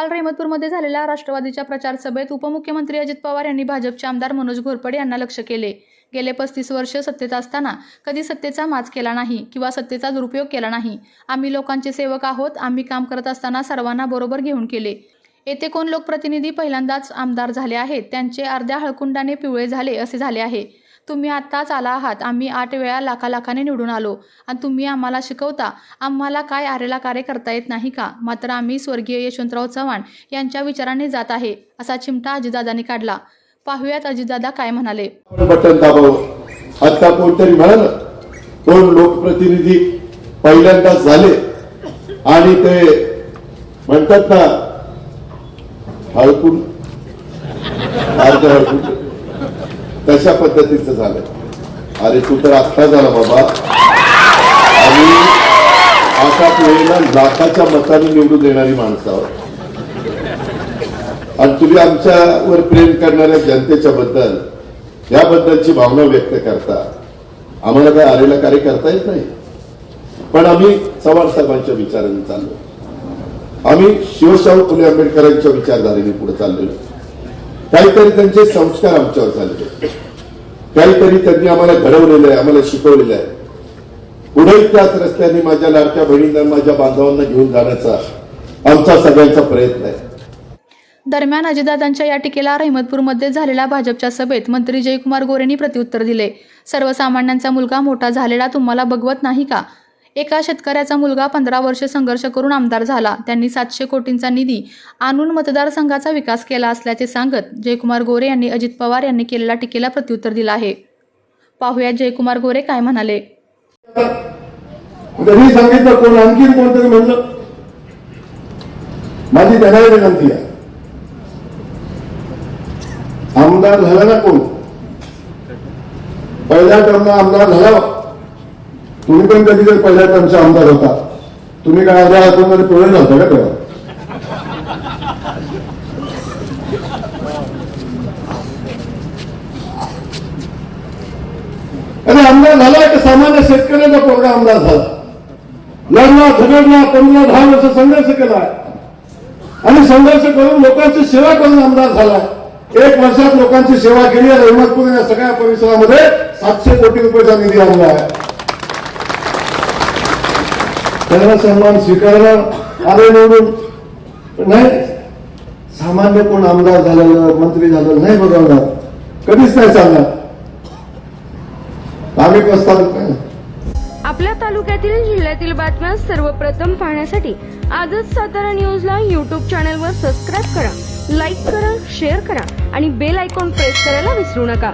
काल रेमतपूरमध्ये झालेल्या राष्ट्रवादीच्या प्रचार सभेत उपमुख्यमंत्री अजित पवार यांनी भाजपचे आमदार मनोज घोरपडे यांना लक्ष केले. गेले पस्तीस वर्ष सत्तेत असताना कधी सत्तेचा माज केला नाही किंवा सत्तेचा दुरुपयोग केला नाही. आम्ही लोकांचे सेवक आहोत आम्ही काम करत असताना सर्वांना बरोबर घेऊन केले. येथे कोण लोकप्रतिनिधी पहिल्यांदाच आमदार झाले आहेत? त्यांचे अर्ध्या हळकुंडाने पिवळे झाले असे झाले आहे. तुम्ही आत्ताच आला आहात. आम्ही आठ वेळा लाखालाखाने निवडून आलो. आणि तुम्ही आम्हाला शिकवता. आम्हाला काय आरेला कार्य करता येत नाही का? मात्र आम्ही स्वर्गीय यशवंतराव चव्हाण यांच्या विचाराने जात आहे असा चिमटा अजितदादांनी काढला. पाहुयात अजितदादा काय म्हणाले. बटन दाबावं हो. आता कोणतरी म्हणाल कोण लोकप्रतिनिधी पहिल्यांदा झाले आणि ते म्हणतात ना हळकून अर्ध हळकून तशा पद्धतीचं झालं अरे तू तर आत्ता झाला बाबा. आणि आता वेळेला लाखाच्या मताने निवडून देणारी माणसं आहोत आणि तुम्ही आमच्यावर प्रेम करणाऱ्या जनतेच्या बद्दल याबद्दलची भावना व्यक्त करता. आम्हाला काय आलेला कार्य करता येत नाही? पण आम्ही चव्हाण साहेबांच्या विचाराने चाललो आम्ही शिवशाहू फुले आंबेडकरांच्या विचारधारेने पुढे चाललेलो. काहीतरी त्यांचे संस्कार आमच्यावर झालेले काहीतरी त्यांनी आम्हाला घडवलेलं आहे आम्हाला शिकवलेलं आहे. पुढेही त्याच रस्त्याने माझ्या लाडक्या बहिणींना माझ्या बांधवांना घेऊन जाण्याचा आमचा सगळ्यांचा प्रयत्न आहे. दरम्यान अजितदादांच्या या टीकेला रहिमतपूरमध्ये झालेल्या भाजपच्या सभेत मंत्री जयकुमार गोरेंनी प्रत्युत्तर दिले. सर्वसामान्यांचा मुलगा मोठा झालेला तुम्हाला बघवत नाही का? एका शेतकऱ्याचा मुलगा पंधरा वर्ष संघर्ष करून आमदार झाला. त्यांनी सातशे कोटींचा निधी आणून मतदारसंघाचा विकास केला असल्याचे सांगत जयकुमार गोरे यांनी अजित पवार यांनी केलेल्या टीकेला प्रत्युत्तर दिलं आहे. पाहुयात जयकुमार गोरे काय म्हणाले. सांगितलं कोण आणखी कोणतरी म्हणलं. माझी त्यांना विनंती आहे. आमदार झाला ना कोण? पहिल्या टर्मला आमदार झाला. तुम्ही पण कधी जर पहिल्या टर्मचा आमदार होता तुम्ही काय अर्ध्या हातून पुढे नव्हता का तेव्हा? अरे आमदार झाला की सामान्य शेतकऱ्याचा पोरगा आमदार झाला. लढला झगडला पंधरा दहा वर्ष संघर्ष केला. आणि संघर्ष करून लोकांची सेवा करून आमदार झाला. एक वर्षात लोकांची सेवा केली आणि अहमदपूर या सगळ्या परिसरामध्ये सातशे कोटी रुपयाचा निधी आणला आहे. त्यांना सन्मान स्वीकारला आले निवडून नाही सामान्य कोण आमदार झालेलं मंत्री झालं नाही बघवणार कधीच नाही चालणार. आम्ही प्रस्ताव आपल्या तालुक्यातील जिल्ह्यातील बातम्या सर्वप्रथम पाहण्यासाठी आजच सातारा न्यूजला युट्यूब चॅनलवर सबस्क्राईब करा लाईक करा शेअर करा आणि बेल आयकॉन प्रेस करायला विसरू नका.